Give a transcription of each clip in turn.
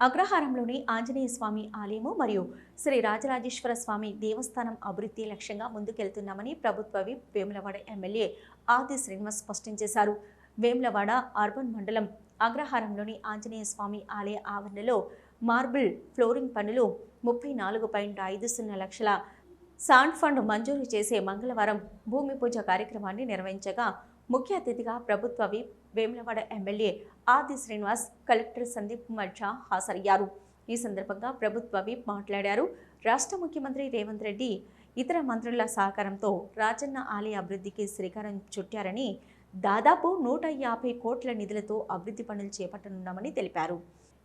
అగ్రహారంలోని ఆంజనేయ స్వామి ఆలయము మరియు శ్రీ రాజరాజేశ్వర స్వామి దేవస్థానం అభివృద్ధి లక్ష్యంగా ముందుకెళ్తున్నామని ప్రభుత్వ విప్ వేములవాడ ఎమ్మెల్యే ఆది శ్రీనివాస్ స్పష్టం చేశారు. వేములవాడ అర్బన్ మండలం అగ్రహారంలోని ఆంజనేయ స్వామి ఆలయ ఆవరణలో మార్బుల్ ఫ్లోరింగ్ పనులు ముప్పై నాలుగు పాయింట్ ఐదు సున్నా లక్షల సాండ్ ఫండ్ మంజూరు చేసే మంగళవారం భూమి పూజ కార్యక్రమాన్ని నిర్వహించగా ముఖ్య అతిథిగా ప్రభుత్వ విప్ వేములవాడ ఎమ్మెల్యే ఆది శ్రీనివాస్ కలెక్టర్ సందీప్ మధ్య హాజరయ్యారు. ఈ సందర్భంగా ప్రభుత్వ విప్ మాట్లాడారు. రాష్ట్ర ముఖ్యమంత్రి రేవంత్ రెడ్డి ఇతర మంత్రుల సహకారంతో రాజన్న ఆలయ అభివృద్ధికి శ్రీకారం చుట్టారని దాదాపు నూట యాభై కోట్ల నిధులతో అభివృద్ధి పనులు చేపట్టనున్నామని తెలిపారు.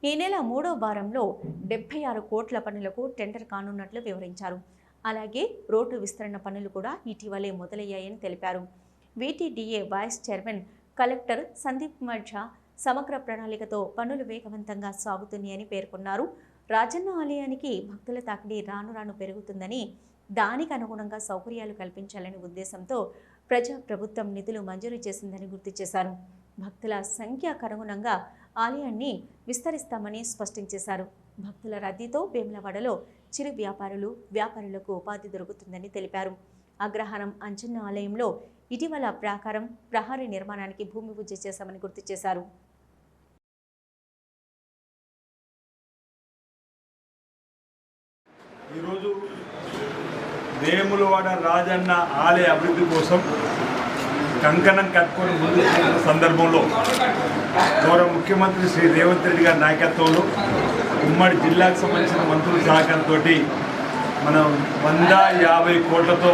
ఈ నెల మూడో వారంలో డెబ్బై ఆరు కోట్ల పనులకు టెండర్ కానున్నట్లు వివరించారు. అలాగే రోడ్డు విస్తరణ పనులు కూడా ఇటీవలే మొదలయ్యాయని తెలిపారు. VTDA vice chairman collector Sandeep Kumar Jha సమగ్ర ప్రణాళికతో పనులు వేగవంతంగా సాగుతున్నాయని పేర్కొన్నారు. రాజన్న ఆలయానికి భక్తుల తాకిడి రాను రాను పెరుగుతుందని దానికి అనుగుణంగా సౌకర్యాలు కల్పించాలనే ఉద్దేశంతో ప్రజా ప్రభుత్వం నిధులు మంజూరు చేసిందని గుర్తు చేశారు. భక్తుల సంఖ్యకు అనుగుణంగా ఆలయాన్ని విస్తరిస్తామని స్పష్టం చేశారు. భక్తుల రద్దీతో వేములవాడలో చిరు వ్యాపారులు వ్యాపారులకు ఉపాధి దొరుకుతుందని తెలిపారు. అగ్రహారం అంచన్న ఆలయంలో ఇటీవల ప్రాకారం ప్రహారీ నిర్మాణానికి భూమి పూజ చేశామని గుర్తు చేశారు. ఈరోజు వేములవాడ రాజన్న ఆలయ అభివృద్ధి కోసం కంకణం కట్టుకొని ముందు సందర్భంలో గౌరవ ముఖ్యమంత్రి శ్రీ రేవంత్ రెడ్డి గారి నాయకత్వంలో ఉమ్మడి జిల్లాకు సంబంధించిన మంత్రుల సహకారంతో మనం వంద యాభై కోట్లతో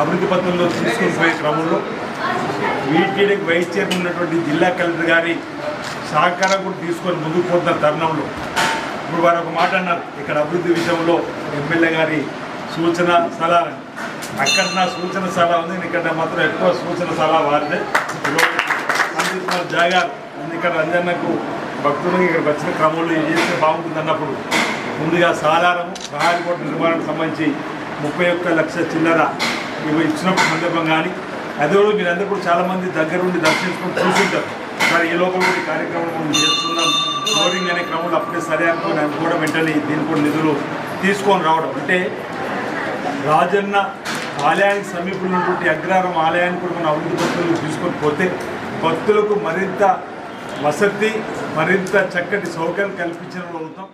అభివృద్ధి పత్రంలో తీసుకొని పోయే క్రమంలో వీటీడీకి వైస్ చైర్మన్ ఉన్నటువంటి జిల్లా కలెక్టర్ గారి సహకారం కూడా తీసుకొని ముందుకు పోతున్న తరుణంలో ఇప్పుడు వారు ఒక మాట అన్నారు. ఇక్కడ అభివృద్ధి విషయంలో ఎమ్మెల్యే గారి సూచన సలహా. అని. అక్కడ నా సూచన సలహా ఉంది. ఇక్కడ మాత్రం ఎక్కువ సూచన సలహా వారిదే. సందీప్ కుమార్ జాగార్ ఇక్కడ రంజన్నకు భక్తులకు ఇక్కడ వచ్చిన క్రమంలో ఇది చేస్తే బాగుంటుంది అన్నప్పుడు ముందుగా సాలారము ప్రహారీకోట నిర్మాణానికి సంబంధించి ముప్పై ఒక్క లక్ష చిల్లర ఇవి ఇచ్చినప్పుడు సందర్భం కానీ అదే రోజు మీరందరూ కూడా చాలామంది దగ్గర ఉండి దర్శించుకొని చూసుంటారు. మరి ఈ లోపల కూడా ఈ కార్యక్రమం మనం చేస్తున్నాం. ఫ్లోరింగ్ అనే క్రమంలో అప్పుడే సరే అనుకుని అనుకోవడం వెంటనే దీని కూడా నిధులు తీసుకొని రావడం. అంటే రాజన్న ఆలయానికి సమీపంలో ఉన్నటువంటి అగ్రహారం ఆలయాన్ని కూడా మనం అభివృద్ధి భక్తులు తీసుకొని పోతే భక్తులకు మరింత వసతి మరింత చక్కటి సౌకర్యం కల్పించడం అవుతాం.